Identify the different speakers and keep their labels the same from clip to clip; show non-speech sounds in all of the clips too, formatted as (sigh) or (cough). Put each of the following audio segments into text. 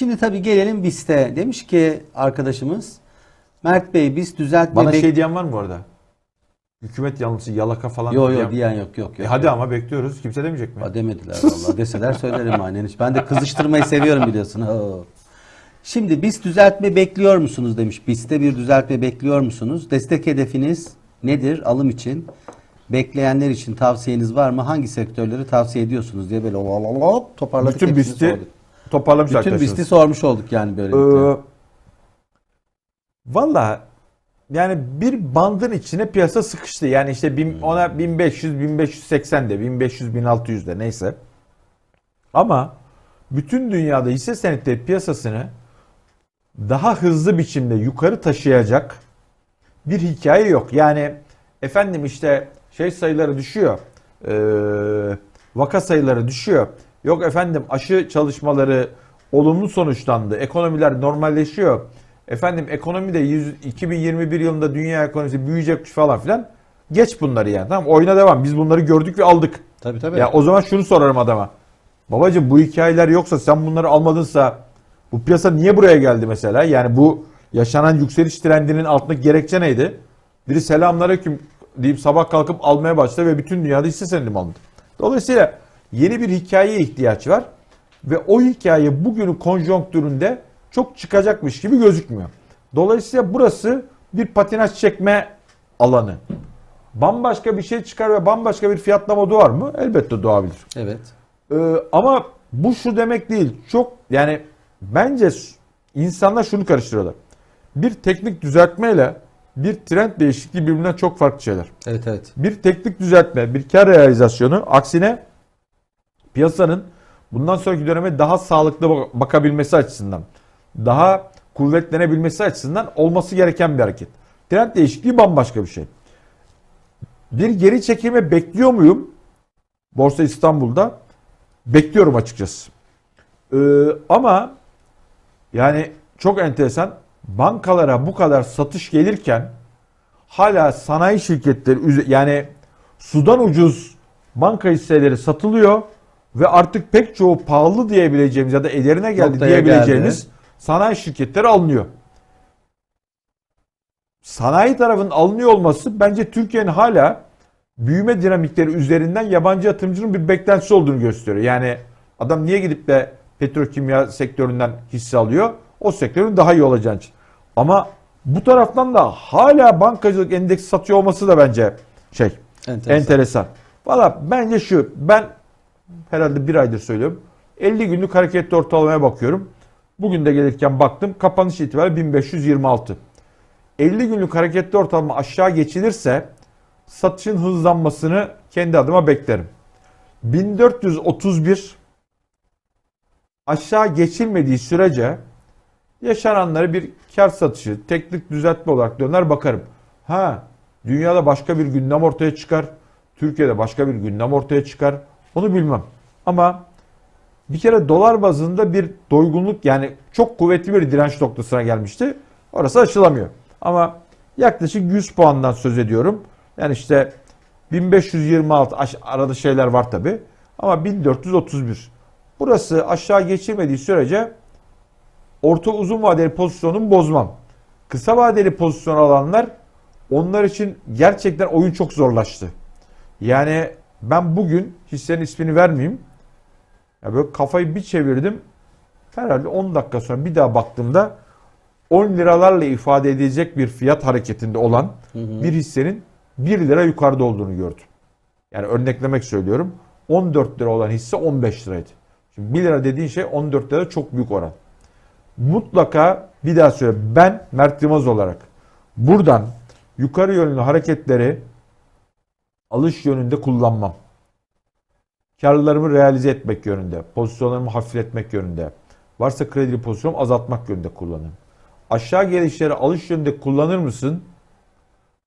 Speaker 1: Şimdi tabii gelelim BIST'e. Demiş ki arkadaşımız Mert Bey BIST düzeltme
Speaker 2: Bana şey diyen var mı bu arada? Hükümet yanlısı yalaka falan
Speaker 1: Yo
Speaker 2: diyen-
Speaker 1: yo diyen yok yok yok.
Speaker 2: E hadi ama bekliyoruz. Kimse demeyecek mi?
Speaker 1: Ha, Demediler vallahi. Deseler söylerim aynen hiç. Ben de kızıştırmayı seviyorum biliyorsun. Oo. Şimdi BIST düzeltme bekliyor musunuz demiş. BIST'te bir düzeltme bekliyor musunuz? Destek hedefiniz nedir alım için? Bekleyenler için tavsiyeniz var mı? Hangi sektörleri tavsiye ediyorsunuz diye böyle toparladık.
Speaker 2: Bütün BIST'i. Toparlamış
Speaker 1: Bütün
Speaker 2: arkadaşlar.
Speaker 1: BIST'i sormuş olduk yani böyle.
Speaker 2: Ee, Valla yani bir bandın içine piyasa sıkıştı. Yani işte bin, ona 1500, 1580 de, 1500, 1600 de neyse. Ama bütün dünyada hisse senetleri piyasasını daha hızlı biçimde yukarı taşıyacak bir hikaye yok. Yani efendim işte şey sayıları düşüyor. Ee, vaka sayıları düşüyor. Yok efendim aşı çalışmaları olumlu sonuçlandı. Ekonomiler normalleşiyor. Efendim ekonomi de 100 2021 yılında dünya ekonomisi büyüyecekmiş falan filan. Geç bunları yani. Tamam oyuna devam. Biz bunları gördük ve aldık.
Speaker 1: tabii tabii.
Speaker 2: Ya o zaman şunu sorarım adama. Babacım bu hikayeler yoksa sen bunları almadınsa bu piyasa niye buraya geldi mesela? Yani bu yaşanan yükseliş trendinin altındaki gerekçe neydi? Biri selamünaleyküm deyip sabah kalkıp almaya başladı ve bütün dünyada hisse senedi alındı? Dolayısıyla yeni bir hikayeye ihtiyaç var ve o hikaye bugünün konjonktüründe çok çıkacakmış gibi gözükmüyor. Dolayısıyla burası bir patinaj çekme alanı. Bambaşka bir şey çıkar ve bambaşka bir fiyatlama doğar mı? Elbette doğabilir.
Speaker 1: Evet.
Speaker 2: Ee, ama bu şu demek değil. Çok yani bence insanlar şunu karıştırıyorlar. Bir teknik düzeltmeyle bir trend değişikliği birbirinden çok farklı şeyler.
Speaker 1: Evet evet.
Speaker 2: Bir teknik düzeltme, bir kar realizasyonu aksine piyasanın bundan sonraki döneme daha sağlıklı bak- bakabilmesi açısından, daha kuvvetlenebilmesi açısından olması gereken bir hareket. Trend değişikliği bambaşka bir şey. Bir geri çekilme bekliyor muyum? Borsa İstanbul'da bekliyorum açıkçası. Ee, ama yani çok enteresan bankalara bu kadar satış gelirken hala sanayi şirketleri yani sudan ucuz banka hisseleri satılıyor ve artık pek çoğu pahalı diyebileceğimiz ya da ederine geldi
Speaker 1: Noktaya
Speaker 2: diyebileceğimiz sanayi şirketleri alınıyor. Sanayi tarafının alınıyor olması bence Türkiye'nin hala büyüme dinamikleri üzerinden yabancı yatırımcının bir beklentisi olduğunu gösteriyor. Yani adam niye gidip de petrokimya sektöründen hisse alıyor? O sektörün daha iyi olacağını için. Ama bu taraftan da hala bankacılık endeksi satıyor olması da bence şey
Speaker 1: Enteresan.
Speaker 2: enteresan. Valla bence şu ben herhalde bir aydır söylüyorum. 50 günlük hareketli ortalamaya bakıyorum. Bugün de gelirken baktım kapanış itibariyle 1526. 50 günlük hareketli ortalama aşağı geçilirse satışın hızlanmasını kendi adıma beklerim. 1431 aşağı geçilmediği sürece yaşananları bir kar satışı, teknik düzeltme olarak döner bakarım. Ha, dünyada başka bir gündem ortaya çıkar. Türkiye'de başka bir gündem ortaya çıkar. Onu bilmem. Ama bir kere dolar bazında bir doygunluk yani çok kuvvetli bir direnç noktasına gelmişti. Orası aşılamıyor. Ama yaklaşık 100 puandan söz ediyorum. Yani işte 1526 aş- arada şeyler var tabi. Ama 1431. Burası aşağı geçirmediği sürece orta uzun vadeli pozisyonumu bozmam. Kısa vadeli pozisyon alanlar onlar için gerçekten oyun çok zorlaştı. Yani ben bugün hissenin ismini vermeyeyim. Ya böyle kafayı bir çevirdim. Herhalde 10 dakika sonra bir daha baktığımda 10 liralarla ifade edilecek bir fiyat hareketinde olan bir hissenin 1 lira yukarıda olduğunu gördüm. Yani örneklemek söylüyorum. 14 lira olan hisse 15 liraydı. Şimdi 1 lira dediğin şey 14 lira çok büyük oran. Mutlaka bir daha söyle ben Mert Yılmaz olarak buradan yukarı yönlü hareketleri alış yönünde kullanmam. Karlarımı realize etmek yönünde, pozisyonlarımı hafifletmek yönünde, varsa kredili pozisyonumu azaltmak yönünde kullanırım. Aşağı gelişleri alış yönünde kullanır mısın?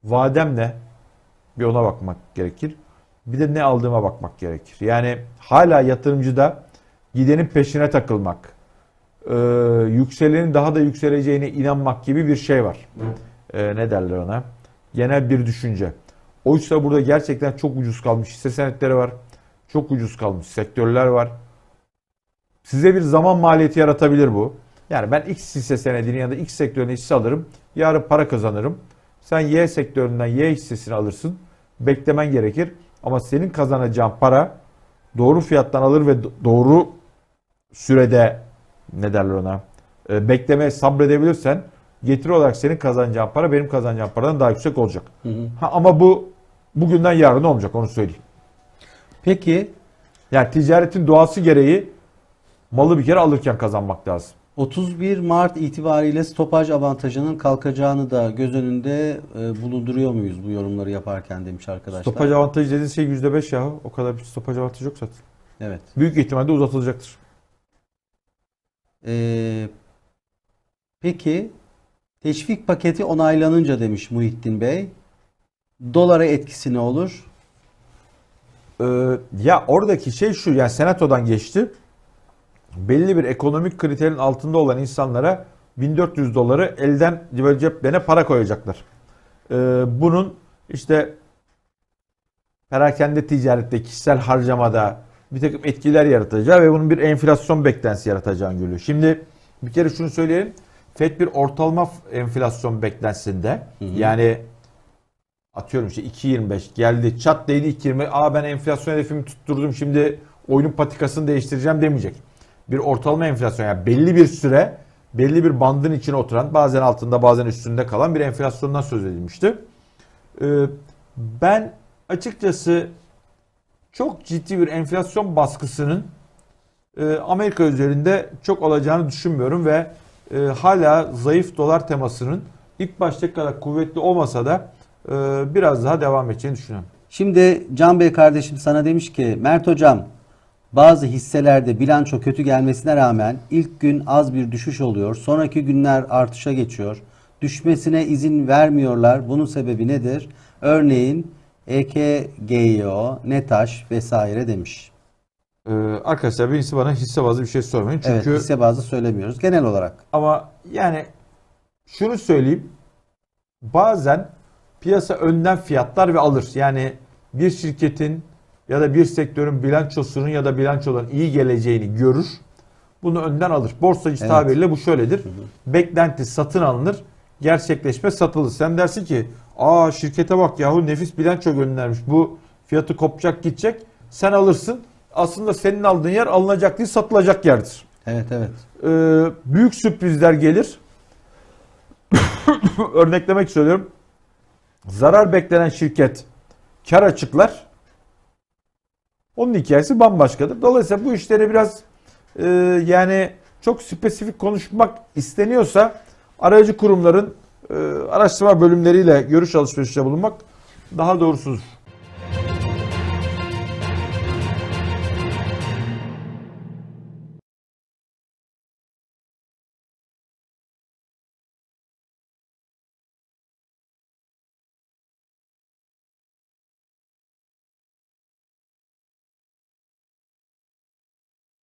Speaker 2: Vadem ne? Bir ona bakmak gerekir. Bir de ne aldığıma bakmak gerekir. Yani hala yatırımcıda gidenin peşine takılmak, e, yükselenin daha da yükseleceğine inanmak gibi bir şey var. E, ne derler ona? Genel bir düşünce. Oysa burada gerçekten çok ucuz kalmış hisse senetleri var. Çok ucuz kalmış sektörler var. Size bir zaman maliyeti yaratabilir bu. Yani ben X hisse senedini ya da X sektörüne hisse alırım. Yarın para kazanırım. Sen Y sektöründen Y hissesini alırsın. Beklemen gerekir. Ama senin kazanacağın para doğru fiyattan alır ve do- doğru sürede ne derler ona e, beklemeye sabredebilirsen getiri olarak senin kazanacağın para benim kazanacağım paradan daha yüksek olacak.
Speaker 1: Hı hı.
Speaker 2: Ha, ama bu bugünden yarına olmayacak onu söyleyeyim.
Speaker 1: Peki
Speaker 2: Yani ticaretin doğası gereği malı bir kere alırken kazanmak lazım.
Speaker 1: 31 Mart itibariyle stopaj avantajının kalkacağını da göz önünde e, bulunduruyor muyuz bu yorumları yaparken demiş arkadaşlar.
Speaker 2: Stopaj avantajı dediğin şey %5 ya. O kadar bir stopaj avantajı yok zaten.
Speaker 1: Evet.
Speaker 2: Büyük ihtimalle uzatılacaktır.
Speaker 1: Ee, peki teşvik paketi onaylanınca demiş Muhittin Bey. Dolara etkisi ne olur?
Speaker 2: Ee, ya oradaki şey şu yani senatodan geçti. Belli bir ekonomik kriterin altında olan insanlara 1400 doları elden böyle ceplerine para koyacaklar. Ee, bunun işte perakende ticarette, kişisel harcamada bir takım etkiler yaratacağı ve bunun bir enflasyon beklentisi yaratacağını görüyor. Şimdi bir kere şunu söyleyelim. FED bir ortalama enflasyon beklentisinde yani atıyorum işte 2.25 geldi çat değdi 2.20 aa ben enflasyon hedefimi tutturdum şimdi oyunun patikasını değiştireceğim demeyecek. Bir ortalama enflasyon yani belli bir süre belli bir bandın içine oturan bazen altında bazen üstünde kalan bir enflasyondan söz edilmişti. Ee, ben açıkçası çok ciddi bir enflasyon baskısının e, Amerika üzerinde çok olacağını düşünmüyorum ve e, hala zayıf dolar temasının ilk baştaki kadar kuvvetli olmasa da biraz daha devam edeceğini düşünüyorum.
Speaker 1: Şimdi Can Bey kardeşim sana demiş ki Mert hocam bazı hisselerde bilanço kötü gelmesine rağmen ilk gün az bir düşüş oluyor. Sonraki günler artışa geçiyor. Düşmesine izin vermiyorlar. Bunun sebebi nedir? Örneğin E EKGIO, NETAŞ vesaire demiş.
Speaker 2: Ee, arkadaşlar birincisi bana hisse bazlı bir şey sormayın. Çünkü
Speaker 1: Evet hisse bazı söylemiyoruz. Genel olarak.
Speaker 2: ama yani şunu söyleyeyim. Bazen piyasa önden fiyatlar ve alır. Yani bir şirketin ya da bir sektörün bilançosunun ya da bilançoların iyi geleceğini görür. Bunu önden alır. Borsacı
Speaker 1: Evet.
Speaker 2: tabiriyle bu şöyledir. Beklenti satın alınır. Gerçekleşme satılır. Sen dersin ki aa şirkete bak yahu nefis bilanço göndermiş. Bu fiyatı kopacak gidecek. Sen alırsın. Aslında senin aldığın yer alınacak değil satılacak yerdir.
Speaker 1: Evet evet.
Speaker 2: Ee, büyük sürprizler gelir. (coughs) Örneklemek söylüyorum. Zarar beklenen şirket kar açıklar. Onun hikayesi bambaşkadır. Dolayısıyla bu işleri biraz e, yani çok spesifik konuşmak isteniyorsa aracı kurumların e, araştırma bölümleriyle görüş alışverişinde bulunmak daha doğrusudur.